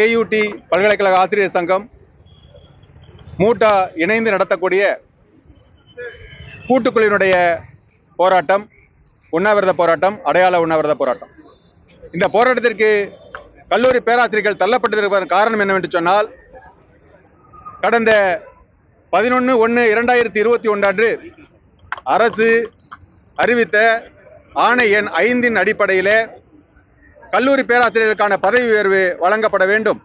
AUT பல்கலைக்கழக ஆசிரியர் சங்கம் மூட்டா இணைந்து நடத்தக்கூடிய கூட்டுக்குழுவினுடைய போராட்டம் உண்ணாவிரத போராட்டம் அடையாள உண்ணாவிரத போராட்டம். இந்த போராட்டத்திற்கு கல்லூரி பேராசிரியர்கள் தள்ளப்பட்டிருப்பதன் காரணம் என்னவென்று சொன்னால் கடந்த பதினொன்று ஒன்று இரண்டாயிரத்தி இருபத்தி ஒன்று அரசு அறிவித்த ஆணை எண் ஐந்தின் அடிப்படையிலே கல்லூரி பேராசிரியர்களுக்கான பதவி உயர்வு வழங்கப்பட வேண்டும்.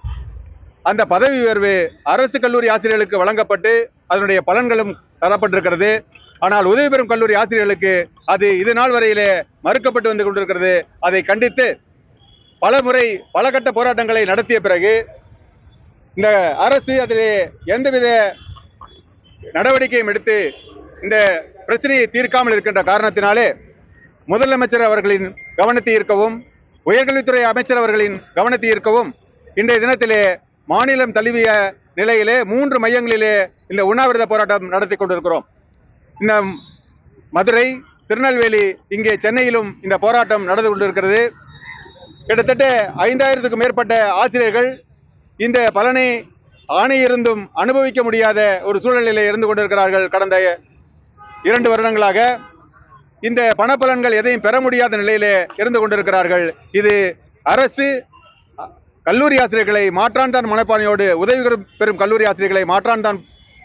அந்த பதவி உயர்வு அரசு கல்லூரி ஆசிரியர்களுக்கு வழங்கப்பட்டு அதனுடைய பலன்களும் தரப்பட்டிருக்கிறது. ஆனால் உதவி பெறும் கல்லூரி ஆசிரியர்களுக்கு அது இது நாள் வரையிலே மறுக்கப்பட்டு வந்து கொண்டிருக்கிறது. அதை கண்டித்து பல முறை பல கட்ட போராட்டங்களை நடத்திய பிறகு இந்த அரசு அதில் எந்தவித நடவடிக்கையும் எடுத்து இந்த பிரச்சனையை தீர்க்காமல் இருக்கின்ற காரணத்தினாலே முதலமைச்சர் அவர்களின் கவனத்தை ஈர்க்கவும் உயர்கல்வித்துறை அமைச்சர் அவர்களின் கவனத்தை ஈர்க்கவும் இன்றைய தினத்திலே மாநிலம் தழுவிய நிலையிலே மூன்று மையங்களிலே இந்த உண்ணாவிரத போராட்டம் நடத்தி கொண்டிருக்கிறோம். இந்த மதுரை திருநெல்வேலி இங்கே சென்னையிலும் இந்த போராட்டம் நடந்து கொண்டிருக்கிறது. கிட்டத்தட்ட ஐந்தாயிரத்துக்கும் மேற்பட்ட ஆசிரியர்கள் இந்த பலனை ஆணையிருந்தும் அனுபவிக்க முடியாத ஒரு சூழ்நிலையில் இருந்து கொண்டிருக்கிறார்கள் கடந்த இரண்டு வருடங்களாக. இந்த பணப்பலன்கள் எதையும் பெற முடியாத நிலையிலே இருந்து கொண்டிருக்கிறார்கள். இது அரசு கல்லூரி ஆசிரியர்களை மாற்றான் தான் மனப்பான்மையோடு உதவி பெறும்- கல்லூரி ஆசிரியர்களை மாற்றான் தான்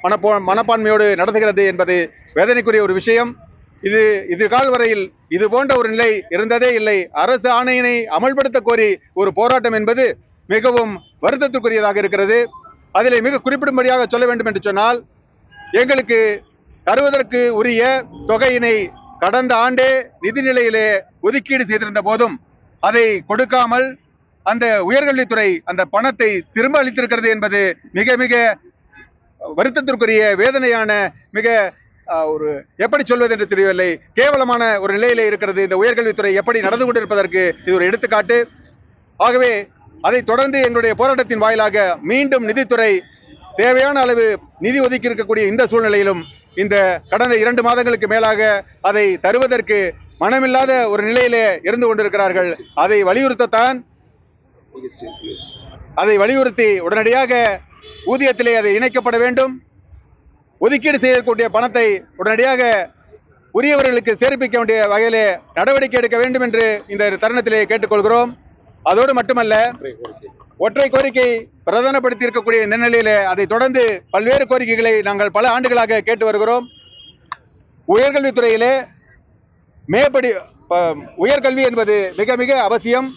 மனப்போ மனப்பான்மையோடு நடத்துகிறது என்பது வேதனைக்குரிய ஒரு விஷயம். இது இதுகால் வரையில் இது போன்ற ஒரு நிலை இருந்ததே இல்லை. அரசு ஆணையினை அமல்படுத்த கோரி ஒரு போராட்டம் என்பது மிகவும் வருத்தத்திற்குரியதாக இருக்கிறது. அதில் மிக குறிப்பிடும்படியாக சொல்ல வேண்டும் என்று சொன்னால் எங்களுக்கு தருவதற்கு உரிய தொகையினை கடந்த ஆண்டே நிதிநிலையிலே ஒதுக்கீடு செய்திருந்த போதும் அதை கொடுக்காமல் அந்த உயர்கல்வித்துறை அந்த பணத்தை திரும்ப அளித்திருக்கிறது என்பது மிக மிக வருத்தத்திற்குரிய வேதனையான மிக ஒரு எப்படி சொல்வது என்று தெரியவில்லை. கேவலமான ஒரு நிலையிலே இருக்கிறது. இந்த உயர்கல்வித்துறை எப்படி நடந்து கொண்டிருப்பதற்கு இது ஒரு எடுத்துக்காட்டு. ஆகவே அதைத் தொடர்ந்து எங்களுடைய போராட்டத்தின் வாயிலாக மீண்டும் நிதித்துறை தேவையான அளவு நிதி ஒதுக்கி இருக்கக்கூடிய இந்த சூழ்நிலையிலும் இந்த கடந்த இரண்டு மாதங்களுக்கு மேலாக அதை தருவதற்கு மனமில்லாத ஒரு நிலையிலே இருந்து கொண்டிருக்கிறார்கள். அதை வலியுறுத்தத்தான் அதை வலியுறுத்தி உடனடியாக ஊதியத்திலே அதை இணைக்கப்பட வேண்டும். ஒதுக்கீடு செய்யக்கூடிய பணத்தை உடனடியாக உரியவர்களுக்கு சேர்ப்பிக்க வேண்டிய வகையிலே நடவடிக்கை எடுக்க வேண்டும் என்று இந்த தருணத்திலே கேட்டுக்கொள்கிறோம். அதோடு மட்டுமல்ல ஒற்றை கோரிக்கை. பிரதானப்படுத்தி இருக்கக்கூடிய இந்த நிலையிலே அதை தொடர்ந்து பல்வேறு கோரிக்கைகளை நாங்கள் பல ஆண்டுகளாக கேட்டு வருகிறோம். உயர்கல்வித்துறையிலே மேற்படி ப- உயர்கல்வி என்பது மிக மிக அவசியம்.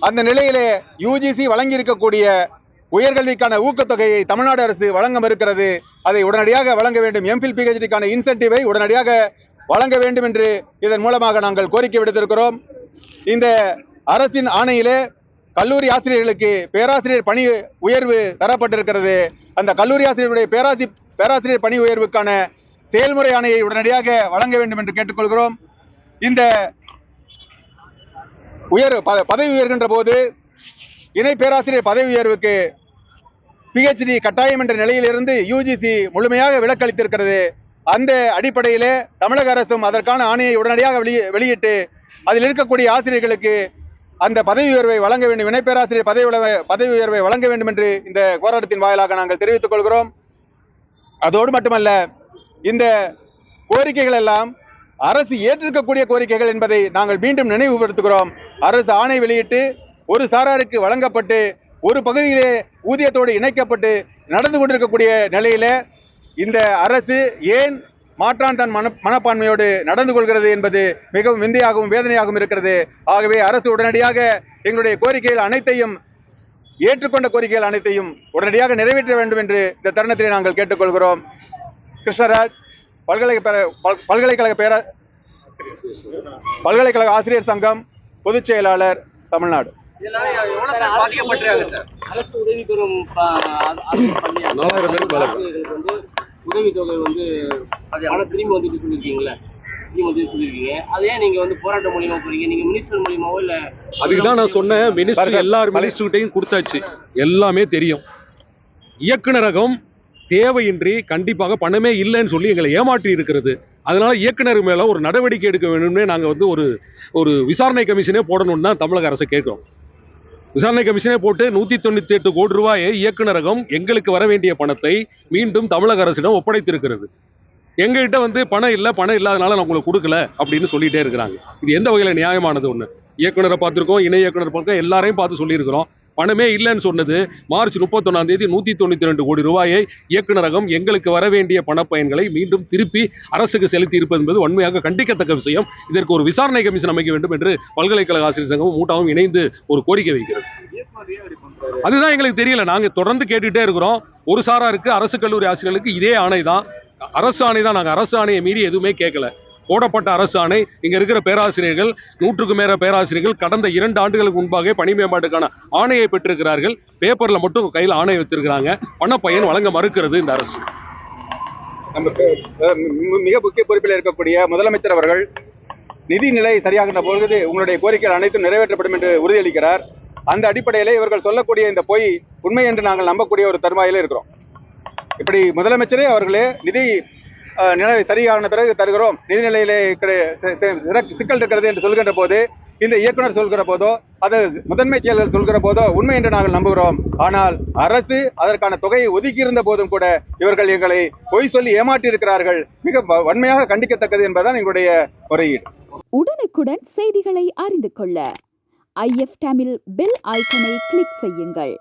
அந்த நிலையிலே யூஜிசி வழங்கியிருக்கக்கூடிய உயர்கல்விக்கான ஊக்கத்தொகையை தமிழ்நாடு அரசு வழங்க மறுக்கிறது. அதை உடனடியாக வழங்க வேண்டும். எம்பில் பிஹெச்டிக்கான இன்சென்டிவை உடனடியாக வழங்க வேண்டும் என்று இதன் மூலமாக நாங்கள் கோரிக்கை விடுத்திருக்கிறோம். இந்த அரசின் ஆணையிலே கல்லூரி ஆசிரியர்களுக்கு பேராசிரியர் பணி உயர்வு தரப்பட்டிருக்கிறது. அந்த கல்லூரி ஆசிரியருடைய பேராசி பேராசிரியர் பணி உயர்வுக்கான செயல்முறை ஆணையை உடனடியாக வழங்க வேண்டும் என்று கேட்டுக்கொள்கிறோம். இந்த உயர் பதவி உயர்கின்ற போது இணை பேராசிரியர் பதவி உயர்வுக்கு பிஹெச்டி கட்டாயம் என்ற நிலையிலிருந்து யூஜிசி முழுமையாக விலக்களித்திருக்கிறது. அந்த அடிப்படையிலே தமிழக அரசும் அதற்கான ஆணையை உடனடியாக வெளியே வெளியிட்டு அதில் இருக்கக்கூடிய ஆசிரியர்களுக்கு அந்த பதவி உயர்வை வழங்க வேண்டும். இணை பேராசிரியர் பதவி பதவி உயர்வை வழங்க வேண்டும் என்று இந்த போராட்டத்தின் வாயிலாக நாங்கள் தெரிவித்துக் கொள்கிறோம். அதோடு மட்டுமல்ல இந்த கோரிக்கைகள் எல்லாம் அரசு ஏற்றிருக்கக்கூடிய கோரிக்கைகள் என்பதை நாங்கள் மீண்டும் நினைவுபடுத்துகிறோம். அரசு ஆணை வெளியிட்டு ஒரு சாராருக்கு வழங்கப்பட்டு ஒரு பகுதியிலே ஊதியத்தோடு இணைக்கப்பட்டு நடந்து கொண்டிருக்கக்கூடிய நிலையில இந்த அரசு ஏன் மாற்றான் தன் மன மனப்பான்மையோடு நடந்து கொள்கிறது என்பது மிகவும் விந்தையாகவும் வேதனையாகவும் இருக்கிறது. ஆகவே அரசு உடனடியாக எங்களுடைய கோரிக்கைகள் அனைத்தையும் ஏற்றுக்கொண்ட கோரிக்கைகள் அனைத்தையும் உடனடியாக நிறைவேற்ற வேண்டும் என்று இந்த தருணத்திலே நாங்கள் கேட்டுக்கொள்கிறோம். கிருஷ்ணராஜ் பல்கலைக்கழக பல்- பல்கலைக்கழக பேர பல்கலைக்கழக ஆசிரியர் சங்கம் பொதுச் செயலாளர் தமிழ்நாடு. உதவி. ஆசிரியர்களுக்கு வந்து பணம் திரும்பி வந்துட்டு சொல்லியிருக்கீங்களே திரும்பி வந்து சொல்லியிருக்கீங்க அதை ஏன் நீங்க வந்து போராட்டம் மூலியமா போறீங்க? நீங்க மினிஸ்டர் மூலியமாவோ இல்ல அதுக்கு தான் நான் சொன்னேன். மினிஸ்டர் பாருங்க, எல்லா பாருங்க. மினிஸ்டர்கிட்டையும் கொடுத்தாச்சு. எல்லாமே தெரியும். இயக்குனரகம் தேவையின்றி கண்டிப்பாக பணமே இல்லைன்னு சொல்லி எங்களை ஏமாற்றி இருக்கிறது. அதனால இயக்குனர் மேல ஒரு நடவடிக்கை எடுக்க வேணும்னு நாங்க வந்து ஒரு ஒரு விசாரணை கமிஷனே போடணும்னு தான் தமிழக அரசை கேட்கிறோம். விசாரணை கமிஷனே போட்டு நூத்தி தொண்ணூத்தி எட்டு கோடி ரூபாயை இயக்குநரகம் எங்களுக்கு வர வேண்டிய பணத்தை மீண்டும் தமிழக அரசிடம் ஒப்படைத்திருக்கிறது. எங்ககிட்ட வந்து பணம் இல்லை பணம் இல்லாதனால நான் உங்களுக்கு கொடுக்கல அப்படின்னு சொல்லிட்டே இருக்கிறாங்க. இது எந்த வகையில நியாயமானது ஒண்ணு? இயக்குனரை பார்த்துருக்கோம் இணை இயக்குனர் பார்க்க எல்லாரையும் பார்த்து சொல்லியிருக்கிறோம். பணமே இல்லைன்னு சொன்னது மார்ச் முப்பத்தொன்னாம் தேதி நூத்தி தொண்ணூத்தி ரெண்டு கோடி ரூபாயை இயக்குநரகம் எங்களுக்கு வர வேண்டிய பணப்பயன்களை மீண்டும் திருப்பி அரசுக்கு செலுத்தி இருப்பது என்பது உண்மையாக கண்டிக்கத்தக்க விஷயம். இதற்கு ஒரு விசாரணை கமிஷன் அமைக்க வேண்டும் என்று பல்கலைக்கழக ஆசிரியர் சங்கமும் மூட்டாவும் இணைந்து ஒரு கோரிக்கை வைக்கிறது. அதுதான் எங்களுக்கு தெரியல. நாங்க தொடர்ந்து கேட்டுட்டே இருக்கிறோம். ஒரு சாராருக்கு அரசு கல்லூரி ஆசிரியர்களுக்கு இதே ஆணை தான் அரசு தான். நாங்க அரசு ஆணையை மீறி எதுவுமே கேட்கல. போடப்பட்ட அரசு ஆணை இங்க இருக்கிற பேராசிரியர்கள் நூற்றுக்கு மேற பேராசிரியர்கள் கடந்த இரண்டு ஆண்டுகளுக்கு முன்பாக பணி மேம்பாட்டுக்கான ஆணையை பெற்றிருக்கிறார்கள். பேப்பர்ல மட்டும் கையில் ஆணை வைத்திருக்கிறாங்க பணப்பயன் வழங்க மறுக்கிறது இந்த அரசு. நம்ம மிக முக்கிய பொறுப்பில் இருக்கக்கூடிய முதலமைச்சர் அவர்கள் நிதி நிலை சரியாகின்ற பொழுது உங்களுடைய கோரிக்கைகள் அனைத்தும் நிறைவேற்றப்படும் என்று உறுதியளிக்கிறார். அந்த அடிப்படையிலே இவர்கள் சொல்லக்கூடிய இந்த பொய் உண்மை என்று நாங்கள் நம்பக்கூடிய ஒரு தருவாயிலே இருக்கிறோம். இப்படி முதலமைச்சரே அவர்களே நிதி நிலை சரியான பிறகு தருகிறோம். நிதிநிலையிலே சிக்கல் இருக்கிறது என்று சொல்கின்ற போது இந்த இயக்குனர் சொல்கிற போதோ அது முதன்மை செயலர் சொல்கிற போதோ உண்மை என்று நாங்கள் நம்புகிறோம். ஆனால் அரசு அதற்கான தொகையை ஒதுக்கி இருந்த போதும் கூட இவர்கள் எங்களை பொய் சொல்லி ஏமாற்றி இருக்கிறார்கள் மிக வன்மையாக கண்டிக்கத்தக்கது என்பதுதான் எங்களுடைய முறையீடு. உடனுக்குடன் செய்திகளை அறிந்து கொள்ள ஐஎஃப் தமிழ் பெல் ஐக்கனை கிளிக் செய்யுங்கள்.